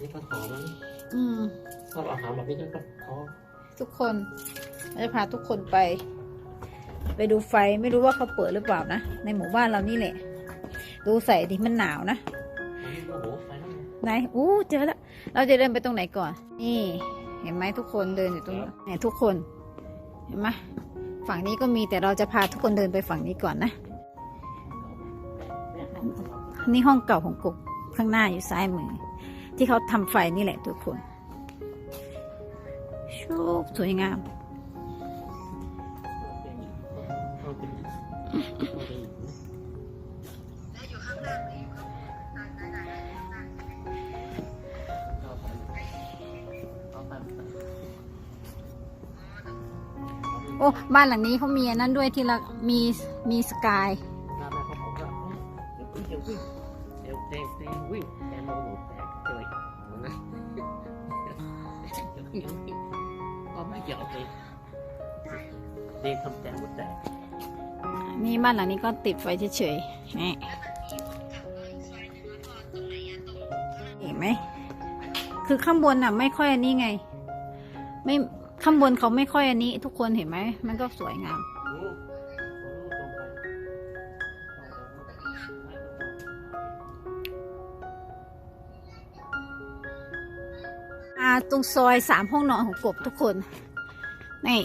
นี่ก็ขอมั้งอืม ชอบอาหารแบบนี้ก็ขอทุกคนเราจะพาทุกคนไป ไปดูไฟไม่รู้ว่าเขาเปิดหรือเปล่านะในหมู่บ้านเรานี่แหละ ดูใส่ดิมันหนาวนะอันนี้โอ้โหไฟแล้วเนี่ยไหนอู้เจอแล้วเราจะเดินไปตรงไหนก่อน นี่ เห็นไหมทุกคนเดินอยู่ตรงนี้เนี่ยทุกคน เห็นไหมฝั่งนี้ก็มีแต่เราจะพาทุกคนเดินไปฝั่งนี้ก่อนนะนี่ห้องเก่าของกบข้างหน้าอยู่ซ้ายมือ ที่เขาทำไฟนี่แหละทุกคนโชคสวยงาม โอ้ บ้านหลังนี้เขามีอันนั้นด้วยที่เรามีมีสกาย ก็ไม่เกี่ยวเลยเด็กทำแต่หมดแต่นี่บ้านหลังนี้ก็ติดไฟเฉยๆนี่เห็นไหม คือข้างบนอะ ไม่ค่อยอันนี้ไง ไม่ข้างบนเขาไม่ค่อยอันนี้ ทุกคนเห็นไหม มันก็สวยงามอ่าตรงซอยสามห้องนอนของกบทุกคน นี่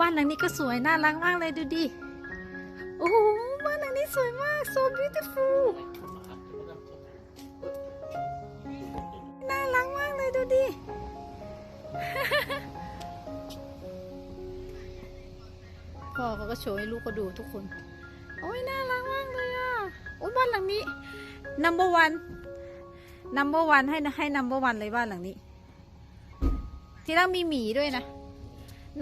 บ้านหลังนี้ก็สวยน่ารักมากเลยดูดิ so beautiful น่ารักมากเลยดูดิ พ่อเขาก็โชว์ให้ลูกเขาดูทุกคน โอ้ยน่ารักมากเลยอะ โอ้ยบ้านหลังนี้ number one number one ให้ให้ number one เลยบ้านหลังนี้ ที่เรามีหมีด้วยนะ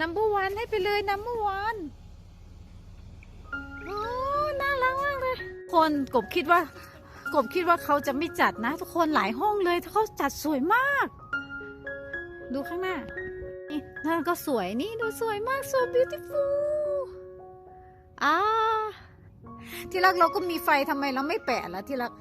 number one ให้ไปเลย number one คนกบคิดว่ากบคิดว่าเขาจะไม่จัดนะ ทุกคนหลายห้องเลยเขาจัดสวยมาก ดูข้างหน้า นี่นั่นก็สวยนี่ดูสวยมาก so beautiful อ่าที่รักเราก็มีไฟทำไมเราไม่แปะล่ะที่รัก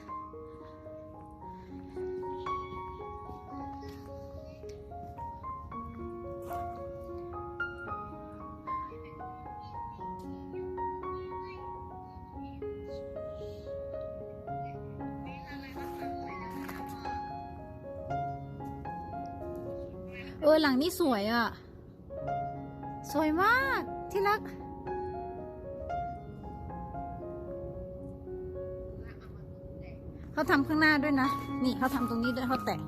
เออหลังนี้สวยอะ สวยมากที่รัก เขาทำข้างหน้าด้วยนะ นี่เขาทำตรงนี้ด้วยเขาแตะ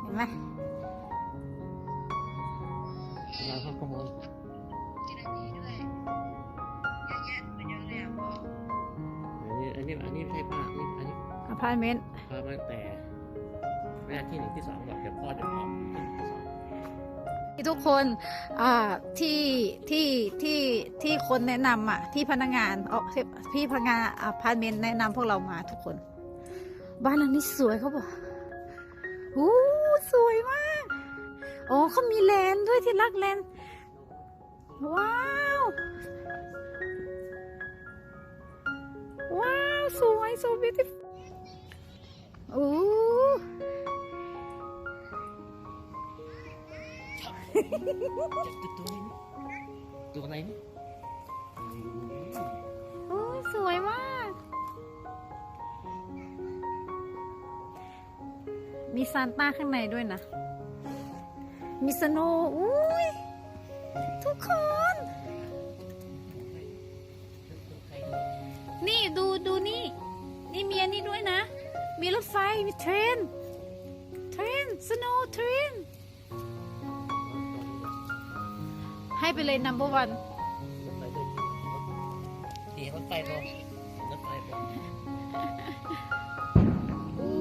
เห็นไหมเราเขาขโมยอันนี้ อันนี้อันนี้ไม่ใช่ป้าอันนี้อันนี้อพาร์ตเมนต์พามาแต่แม่ที่หนึ่งที่สองบอกเดี๋ยวพ่อจะพร้อมที่หนึ่งที่สอง ทุกคนที่ที่ที่ที่คนแนะนำอะที่พนักงานเอ๋อพี่พนักงานอพาร์ตเมนต์แนะนำพวกเรามาทุกคน บ้านหลังนี้สวยเขาบอกอู้สวยมากโอ้เขามีแลนด้วยที่รักแลนว้าวว้าวสวย so beautiful ตัวไหนนี่ตัวไหนนี่โอ้ยสวยมาก มีซานต้าข้างในด้วยนะ มีสโนว์อุ้ยทุกคน นี่ดูดูนี่ นี่เมีอันนี้ด้วยนะ มีรถไฟ มีเทรน เทรน สโนว์เทรน ให้ไปเลย number one รถไฟด้วยขี่รถไฟพอรถไฟพออู้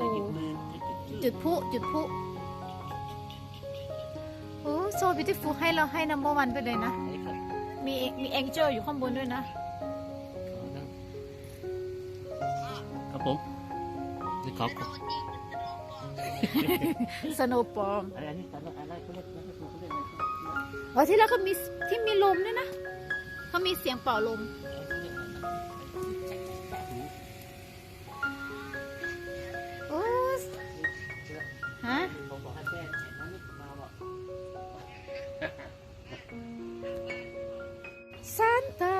จะหยิบมือจะหยิบชื่อจุดพลุจุดพลุโอ้ so beautiful ให้เราให้ number one ไปเลยนะอันนี้ครับมีมี angel อยู่ข้างบนด้วยนะ ครับผมนี่ขอขอ snow bomb อะไรอันนี้อะไรอะไรเขาเรียกอะไรเขาเรียก อ๋อที่แล้วเขามีที่มีลมด้วยนะเขามีเสียงเป่าลม โอ้ฮะผมบอกให้แจ้งเห็นว่านี่มาบอกซานตา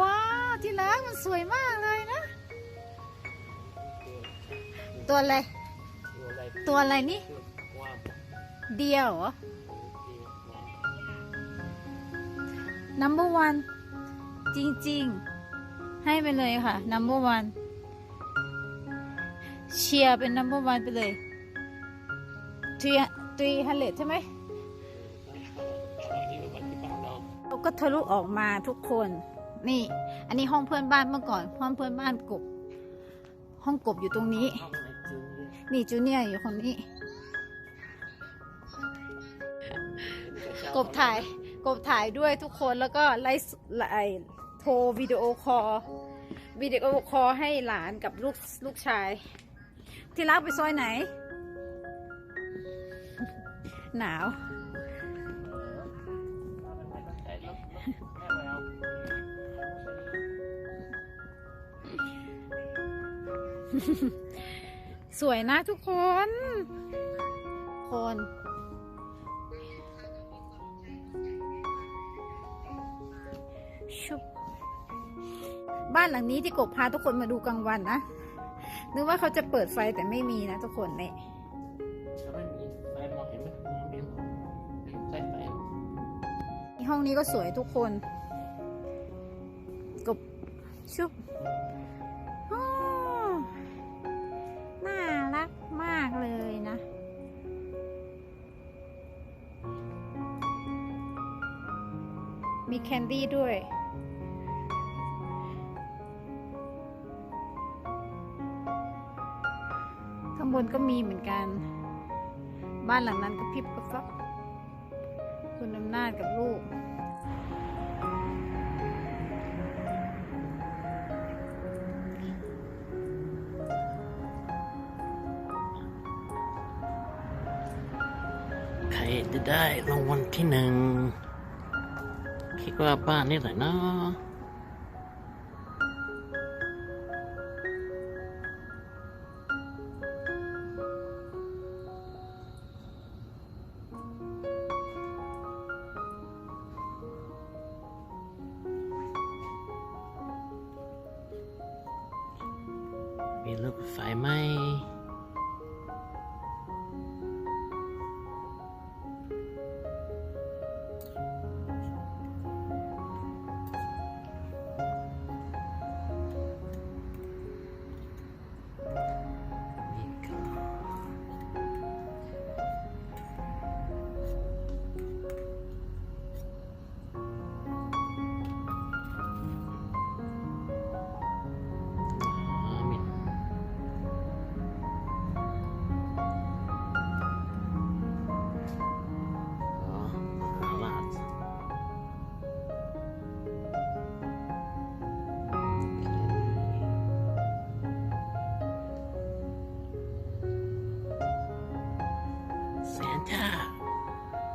ว้าวที่รักมันสวยมากเลยนะ ตัวอะไร ตัวอะไรนี่ เดียวเหรอ number one จริงๆ ให้ไปเลยค่ะ number one เชียร์เป็น number one ไปเลย three three hundred ใช่ไหมเราก็ทะลุออกมาทุกคน นี่ อันนี้ห้องเพื่อนบ้านเมื่อก่อน ห้องเพื่อนบ้านกบ ห้องกบอยู่ตรงนี้ นี่จูเนียร์อยู่คนนี้ กบถ่ายกบถ่ายด้วยทุกคนแล้วก็ไลฟ์ไลฟ์โทรวิดีโอคอลวิดีโอคอลให้หลานกับลูกลูกชาย ที่รักไปซอยไหน หนาว สวยนะทุกคนคน ชุบบ้านหลังนี้ที่กบพาทุกคนมาดูกลางวันนะนึกว่าเขาจะเปิดไฟแต่ไม่มีนะทุกคนเนี่ยจะไม่มีไฟมองเห็นไหมมองเห็นใช่ไฟห้องนี้ก็สวยทุกคนกบชุบอ้อน่ารักมากเลยนะ มีแคนดี้ด้วย นก็มีเหมือนกัน บ้านหลังนั้นก็พิบกับฟับคุณอำนาจกับลูกใครจะได้รางวัลที่หนึ่ง คิดว่าบ้านนี่แหละเนาะ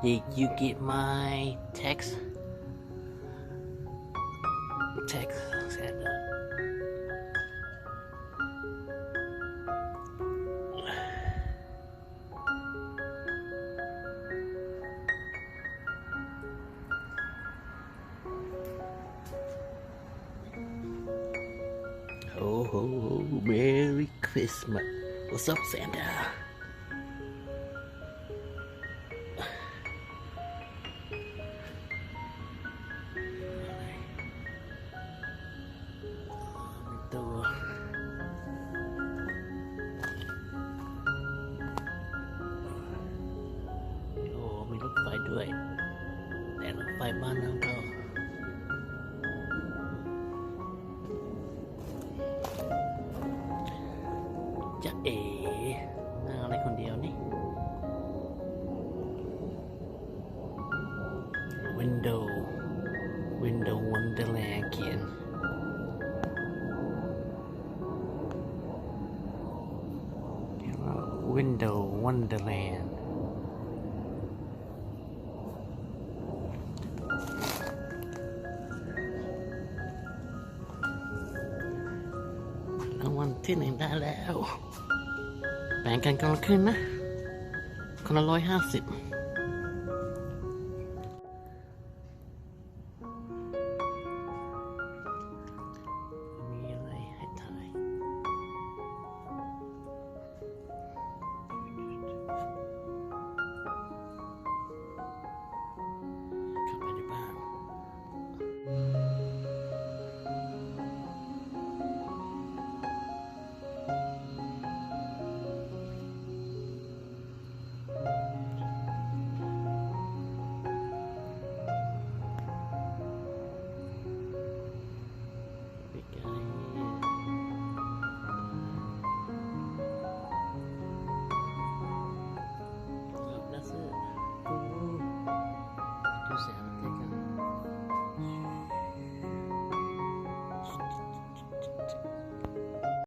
did you get my text? Text, Santa. Oh, Merry Christmas. What's up, Santa? เรื่อยๆแต่ไปบ้านนั้นก็จะเอ๋นั่งอะไรคนเดียวนี่ Window Window Wonderland เขียนเรียกว่า Window Wonderland วันที่หนึ่งได้แล้ว แบ่งกันคนละครึ่งนะ คนละร้อยห้าสิบ